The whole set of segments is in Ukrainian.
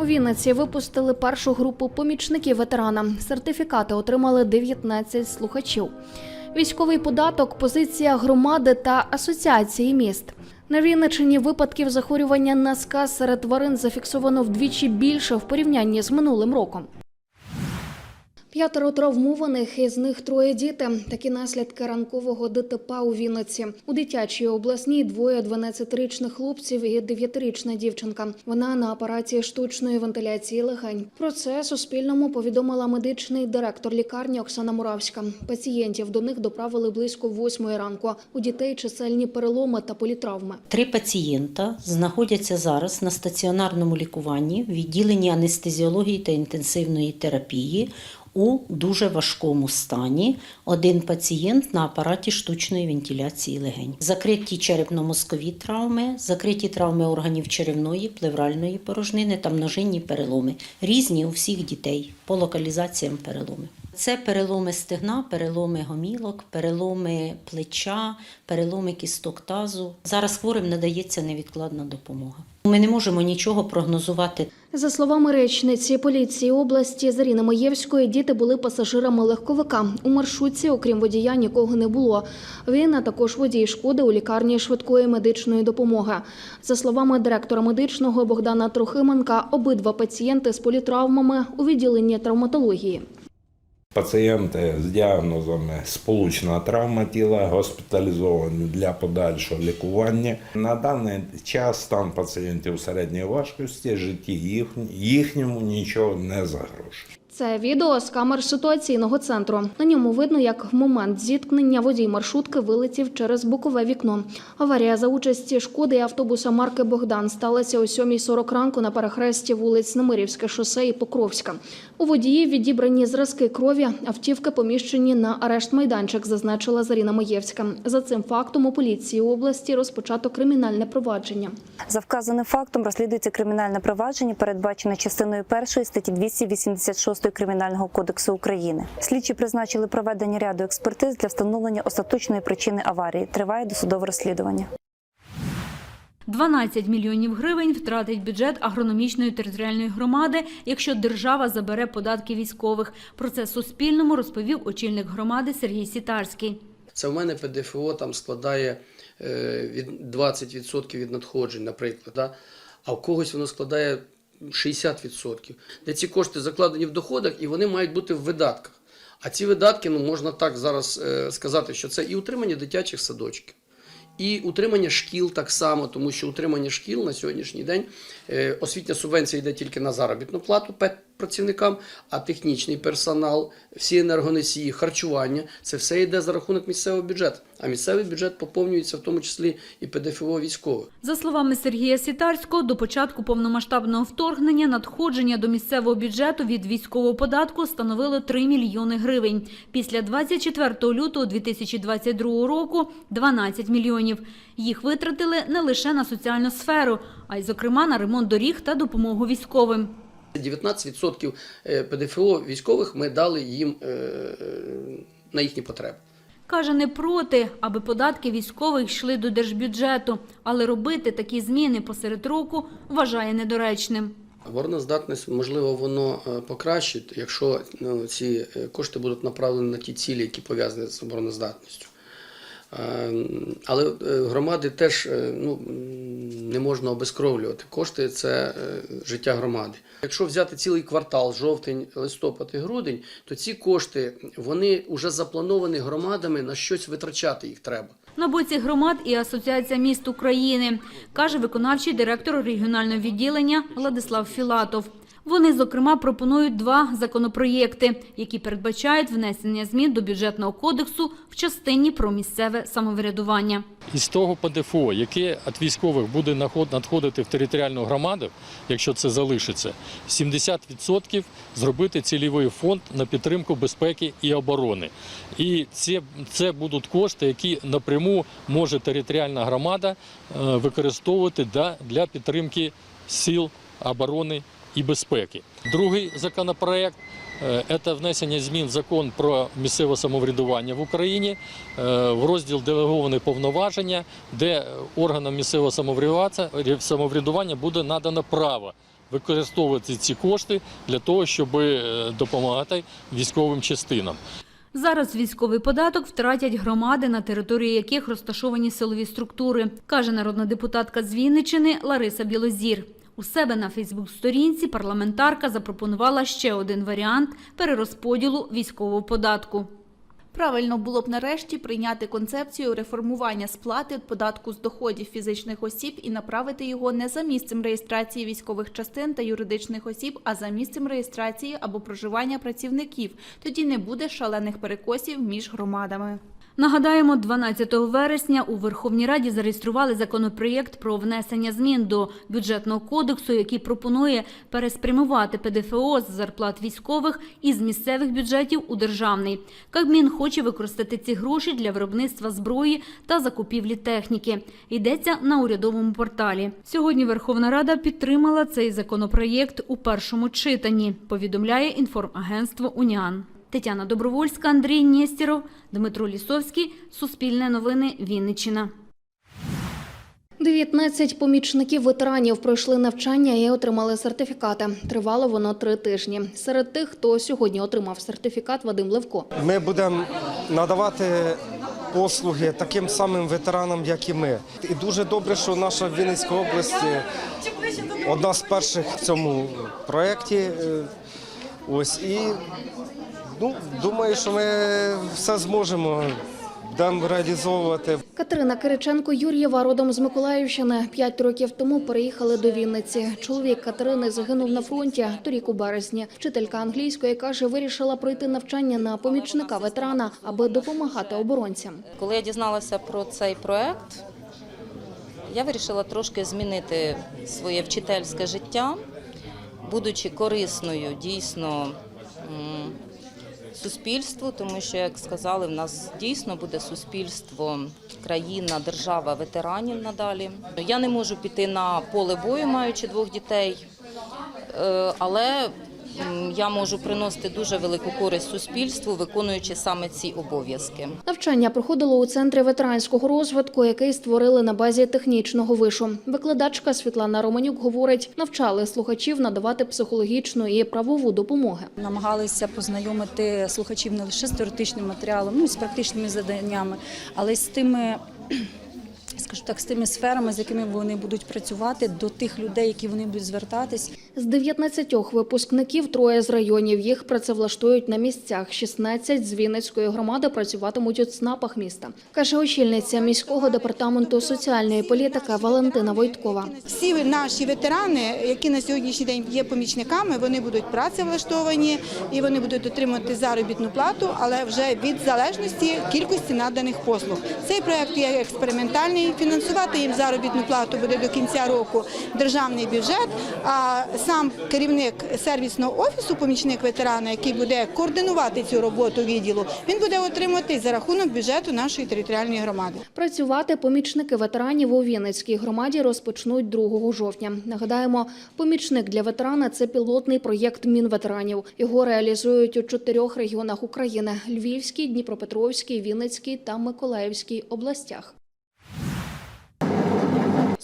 У Вінниці випустили першу групу помічників ветерана. Сертифікати отримали 19 слухачів. Військовий податок, позиція громади та асоціації міст. На Вінниччині випадків захворювання на сказ серед тварин зафіксовано вдвічі більше в порівнянні з минулим роком. П'ятеро травмованих, із них троє діти. Такі наслідки ранкового ДТП у Вінниці. У дитячій обласній двоє 12-річних хлопців і 9-річна дівчинка. Вона на апараті штучної вентиляції легень. Про це Суспільному повідомила медичний директор лікарні Оксана Муравська. Пацієнтів до них доправили близько восьмої ранку. У дітей чисельні переломи та політравми. Три пацієнта знаходяться зараз на стаціонарному лікуванні в відділенні анестезіології та інтенсивної терапії у дуже важкому стані. Один пацієнт на апараті штучної вентиляції легень. Закриті черепно-мозкові травми, закриті травми органів черевної, плевральної порожнини та множинні переломи. Різні у всіх дітей по локалізаціям переломи. Це переломи стегна, переломи гомілок, переломи плеча, переломи кісток тазу. Зараз хворим надається невідкладна допомога. Ми не можемо нічого прогнозувати. За словами речниці поліції області Заріни Маєвської, діти були пасажирами легковика. У маршрутці, окрім водія, нікого не було. Він, а також водій шкоди у лікарні швидкої медичної допомоги. За словами директора медичного Богдана Трохименка, обидва пацієнти з політравмами у відділенні травматології. Пацієнти з діагнозами сполучна травма тіла госпіталізовані для подальшого лікування. На даний час стан пацієнтів середньої важкості, житті їхньому нічого не загрожує. Це відео з камер ситуаційного центру. На ньому видно, як в момент зіткнення водій маршрутки вилетів через бокове вікно. Аварія за участі шкоди і автобуса марки Богдан сталася о 7.40 ранку на перехресті вулиць Немирівське шосе і Покровська. У водії відібрані зразки крові, автівки поміщені на арешт майданчик, зазначила Заріна Маєвська. За цим фактом у поліції області розпочато кримінальне провадження. За вказаним фактом розслідується кримінальне провадження, передбачене частиною 1 статті 286 Кримінального кодексу України. Слідчі призначили проведення ряду експертиз для встановлення остаточної причини аварії. Триває досудове розслідування. 12 мільйонів гривень втратить бюджет агрономічної територіальної громади, якщо держава забере податки військових. Про це Суспільному розповів очільник громади Сергій Сітарський. Це в мене ПДФО там складає е, від 20% від надходжень, наприклад. Да? А в когось воно складає 60%. Де ці кошти закладені в доходах і вони мають бути в видатках. А ці видатки, ну можна так зараз е, сказати, що це і утримання дитячих садочків. І утримання шкіл так само, тому що утримання шкіл на сьогоднішній день е, освітня субвенція йде тільки на заробітну плату працівникам, а технічний персонал, всі енергоносії, харчування це все йде за рахунок місцевого бюджету. А місцевий бюджет поповнюється в тому числі і ПДФО військових. За словами Сергія Сітарського, до початку повномасштабного вторгнення надходження до місцевого бюджету від військового податку становило 3 мільйони гривень. Після 24 лютого 2022 року – 12 мільйонів. Їх витратили не лише на соціальну сферу, а й, зокрема, на ремонт доріг та допомогу військовим. 19% е, ПДФО військових ми дали їм е, е, на їхні потреби. Каже, не проти, аби податки військових йшли до держбюджету, але робити такі зміни посеред року вважає недоречним. Обороноздатність, можливо, воно покращить, якщо ну, ці кошти будуть направлені на ті цілі, які пов'язані з обороноздатністю. Але е, громади теж е, ну, не можна обезкровлювати. Кошти це е, життя громади. Якщо взяти цілий квартал, жовтень, листопад і грудень, то ці кошти вони вже заплановані громадами на щось витрачати їх треба. На боці громад і Асоціація міст України, каже виконавчий директор регіонального відділення Владислав Філатов. Вони, зокрема, пропонують два законопроєкти, які передбачають внесення змін до бюджетного кодексу в частині про місцеве самоврядування. Із того ПДФО, яке від військових буде надходити в територіальну громаду, якщо це залишиться, 70% зробити цільовий фонд на підтримку безпеки і оборони. І це, це будуть кошти, які напряму може територіальна громада е, використовувати для підтримки сил оборони і безпеки. Другий законопроект е, це внесення змін в закон про місцеве самоврядування в Україні е, в розділ делеговані повноваження, де органам місцевого самоврядування- самоврядування буде надано право використовувати ці кошти для того, щоб е, допомагати військовим частинам. Зараз військовий податок втратять громади, на території яких розташовані силові структури, каже народна депутатка з Вінниччини Лариса Білозір. У себе на Фейсбук-сторінці парламентарка запропонувала ще один варіант перерозподілу військового податку. Правильно було б нарешті прийняти концепцію реформування сплати податку з доходів фізичних осіб і направити його не за місцем реєстрації військових частин та юридичних осіб, а за місцем реєстрації або проживання працівників. Тоді не буде шалених перекосів між громадами. Нагадаємо, 12 вересня у Верховній Раді зареєстрували законопроєкт про внесення змін до бюджетного кодексу, який пропонує переспрямувати ПДФО з зарплат військових із місцевих бюджетів у державний. Кабмін хоче використати ці гроші для виробництва зброї та закупівлі техніки. Йдеться на урядовому порталі. Сьогодні Верховна Рада підтримала цей законопроєкт у першому читанні. Повідомляє інформагентство Уніан. Тетяна Добровольська, Андрій Нєстєров, Дмитро Лісовський. Суспільне новини. Вінниччина. 19 помічників ветеранів пройшли навчання і отримали сертифікати. Тривало воно три тижні. Серед тих, хто сьогодні отримав сертифікат, Вадим Левко. Ми будемо надавати послуги таким самим ветеранам, як і ми. І дуже добре, що наша Вінницька область е, одна з перших в цьому проєкті. Е, Ось і ну, думаю, що ми все зможемо будемо реалізовувати. Катерина Кириченко Юр'єва родом з Миколаївщини. П'ять років тому переїхали до Вінниці. Чоловік Катерини загинув на фронті торік у березні. Вчителька англійської каже, вирішила пройти навчання на помічника ветерана, аби допомагати оборонцям. Коли я дізналася про цей проект, я вирішила трошки змінити своє вчительське життя, будучи корисною дійсно суспільству, тому що, як сказали, в нас дійсно буде суспільство, країна, держава ветеранів надалі. Я не можу піти на поле бою, маючи двох дітей, е, але я можу приносити дуже велику користь суспільству, виконуючи саме ці обов'язки. Навчання проходило у центрі ветеранського розвитку, який створили на базі технічного вишу. Викладачка Світлана Романюк говорить, навчали слухачів надавати психологічну і правову допомогу. намагалися познайомити слухачів не лише з теоретичним матеріалом, ну і з практичними заданнями, але й з тими. Скажу так, з тими сферами, з якими вони будуть працювати, до тих людей, які вони будуть звертатись. З 19 випускників троє з районів їх працевлаштують на місцях. 16 з Вінницької громади працюватимуть у ЦНАПах міста, каже очільниця міського департаменту соціальної політики Валентина Войткова. Всі наші ветерани, які на сьогоднішній день є помічниками, вони будуть працевлаштовані і вони будуть отримувати заробітну плату, але вже від залежності кількості наданих послуг. Цей проект є експериментальний. Фінансувати їм заробітну плату буде до кінця року державний бюджет. А сам керівник сервісного офісу, помічник ветерана, який буде координувати цю роботу відділу, він буде отримати за рахунок бюджету нашої територіальної громади. Працювати помічники ветеранів у Вінницькій громаді розпочнуть 2 жовтня. Нагадаємо, помічник для ветерана це пілотний проєкт Мінветеранів. Його реалізують у чотирьох регіонах України: Львівській, Дніпропетровській, Вінницькій та Миколаївській областях.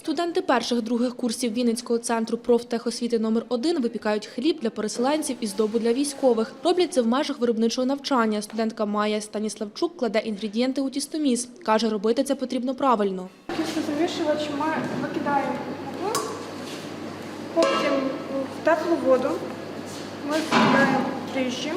Студенти перших других курсів Вінницького центру профтехосвіти номер 1 випікають хліб для переселенців і здобу для військових. Роблять це в межах виробничого навчання. Студентка Майя Станіславчук кладе інгредієнти у тістоміс. Каже, робити це потрібно правильно. Замішувач ми викидаємо потім в теплу воду ми складаємо дріжджі.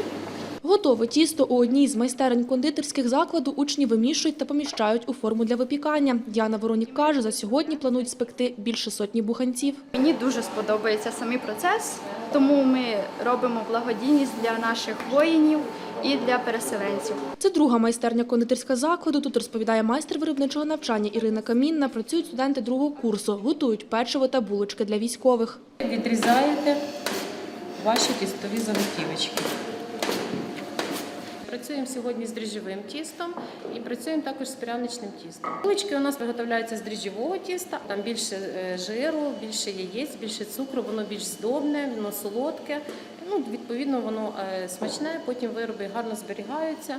Готове тісто у одній з майстерень кондитерських закладу учні вимішують та поміщають у форму для випікання. Діана Воронік каже, за сьогодні планують спекти більше сотні буханців. Мені дуже сподобається самий процес, тому ми робимо благодійність для наших воїнів і для переселенців. Це друга майстерня кондитерська закладу. Тут розповідає майстер виробничого навчання Ірина Камінна. Працюють студенти другого курсу, готують печиво та булочки для військових. Відрізаєте ваші тістові заготівочки. Працюємо сьогодні з дріжджовим тістом і працюємо також з пряничним тістом. Булочки у нас виготовляються з дріжджового тіста, там більше е, жиру, більше яєць, більше цукру, воно більш здобне, воно солодке. Ну, відповідно, воно е, смачне, потім вироби гарно зберігаються.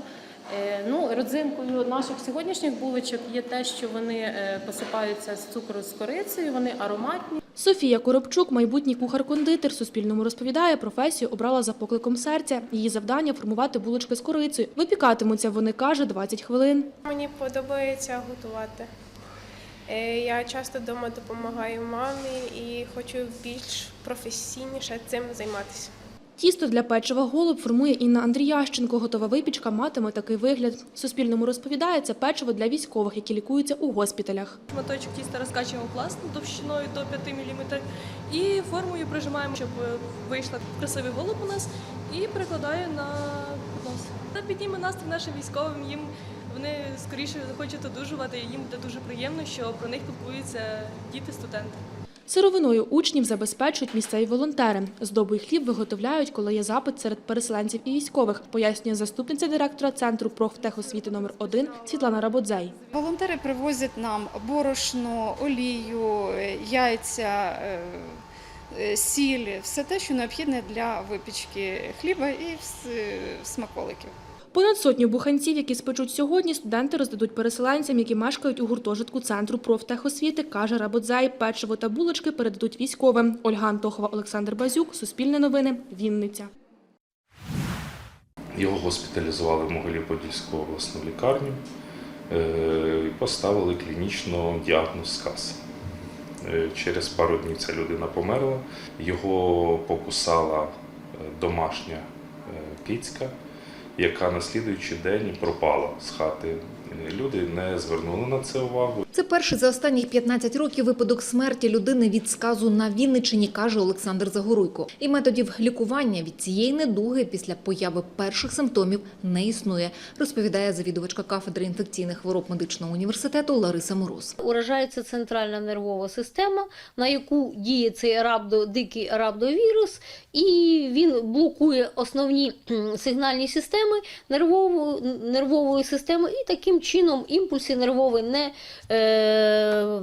Е, Ну, родзинкою наших сьогоднішніх булочок є те, що вони е, посипаються з цукру з корицею, вони ароматні. Софія Коробчук, майбутній кухар-кондитер, Суспільному розповідає, професію обрала за покликом серця. Її завдання формувати булочки з корицею. Випікатимуться вони, каже, 20 хвилин. Мені подобається готувати. Е, Я часто вдома допомагаю мамі і хочу більш професійніше цим займатися. Тісто для печива голуб формує Інна Андріященко. Готова випічка матиме такий вигляд. Суспільному розповідає, це печиво для військових, які лікуються у госпіталях. Шматочок тіста розкачуємо пласт товщиною до 5 мм і формою прижимаємо, щоб е, вийшла красивий голуб у нас, і перекладаю на нос. Це підніме настрій нашим військовим. Їм вони скоріше захочуть одужувати. і Їм буде дуже приємно, що про них піклуються діти, студенти. Сировиною учнів забезпечують місцеві волонтери. Здобу і хліб виготовляють, коли є запит серед переселенців і військових, пояснює заступниця директора центру профтехосвіти номер 1 Світлана Рабодзей. Волонтери привозять нам борошно, олію, е, яйця, е, е, сіль, все те, що необхідне для випічки хліба і смаколиків. Понад сотню буханців, які спечуть сьогодні, студенти роздадуть переселенцям, які мешкають у гуртожитку центру профтехосвіти, каже Рабодзей. Печиво та булочки передадуть військовим. Ольга Антохова, Олександр Базюк, Суспільне новини, Вінниця. Його госпіталізували в Могилів-Подільську обласну лікарню е, і поставили клінічно діагноз сказ. Е, Через пару днів ця людина померла. Його покусала е, домашня кицька, яка на слідуючий день пропала з хати. Люди не звернули на це увагу. Це перший за останніх 15 років випадок смерті людини від сказу на Вінниччині, каже Олександр Загоруйко. І методів лікування від цієї недуги після появи перших симптомів не існує, розповідає завідувачка кафедри інфекційних хвороб медичного університету Лариса Мороз. Уражається центральна нервова система, на яку діє цей рабдо, дикий рабдовірус, і він блокує основні сигнальні системи нервової, нервової системи, і таким чином імпульси нервові не, е,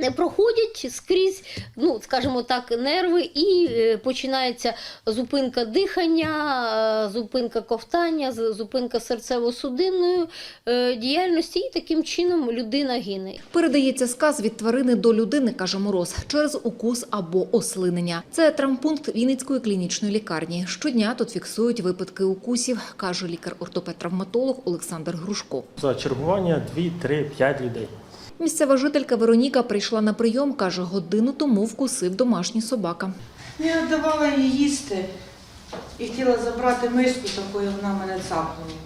не проходять скрізь, ну, скажімо так, нерви, і е, починається зупинка дихання, е, зупинка ковтання, з- зупинка серцево-судинної е, діяльності, і таким чином людина гине. Передається сказ від тварини до людини, каже Мороз, через укус або ослинення. Це травмпункт Вінницької клінічної лікарні. Щодня тут фіксують випадки укусів, каже лікар-ортопед-травматолог Олександр Грушко. За чергування 2, 3, 5 людей. Місцева жителька Вероніка прийшла на прийом, каже, годину тому вкусив домашній собака. Я давала їй їсти і хотіла забрати миску, такою вона мене цапнула.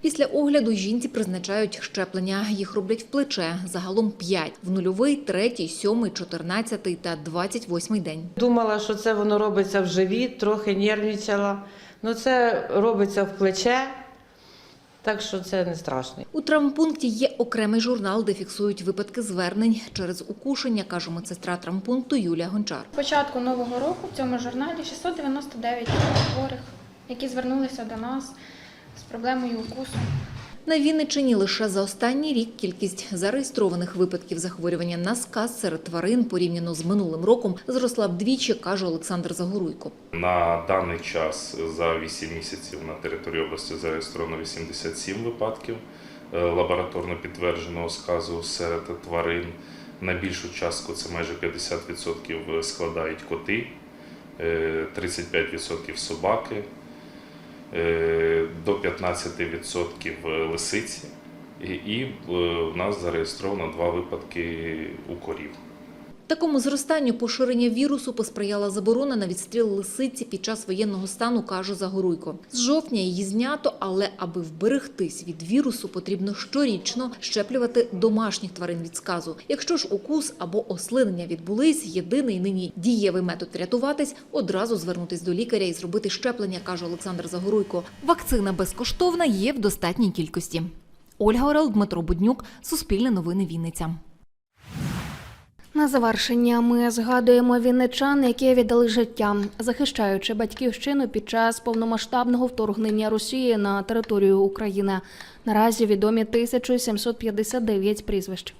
Після огляду жінці призначають щеплення. Їх роблять в плече. Загалом 5. В нульовий, третій, сьомий, чотирнадцятий та двадцять восьмий день. Думала, що це воно робиться в живіт, трохи нервничала. Ну це робиться в плече, так що це не страшно. У травмпункті є окремий журнал, де фіксують випадки звернень через укушення, каже медсестра травмпункту Юлія Гончар. З початку нового року в цьому журналі 699 хворих, які звернулися до нас з проблемою укусу. На Вінниччині лише за останній рік кількість зареєстрованих випадків захворювання на сказ серед тварин порівняно з минулим роком зросла вдвічі, каже Олександр Загоруйко. На даний час за 8 місяців на території області зареєстровано 87 випадків е, лабораторно підтвердженого сказу серед тварин. На більшу частку це майже 50% складають коти, е, 35% собаки, е, до 15% лисиці. І, і е, в нас зареєстровано два випадки у корів. Такому зростанню поширення вірусу посприяла заборона на відстріл лисиці під час воєнного стану, каже Загоруйко. З жовтня її знято, але аби вберегтись від вірусу, потрібно щорічно щеплювати домашніх тварин від сказу. Якщо ж укус або ослинення відбулись, єдиний нині дієвий метод рятуватись – одразу звернутись до лікаря і зробити щеплення, каже Олександр Загоруйко. Вакцина безкоштовна є в достатній кількості. Ольга Орел, Дмитро Буднюк, Суспільне новини Вінниця. На завершення ми згадуємо вінничан, які віддали життя, захищаючи батьківщину під час повномасштабного вторгнення Росії на територію України. Наразі відомі 1759 прізвищ.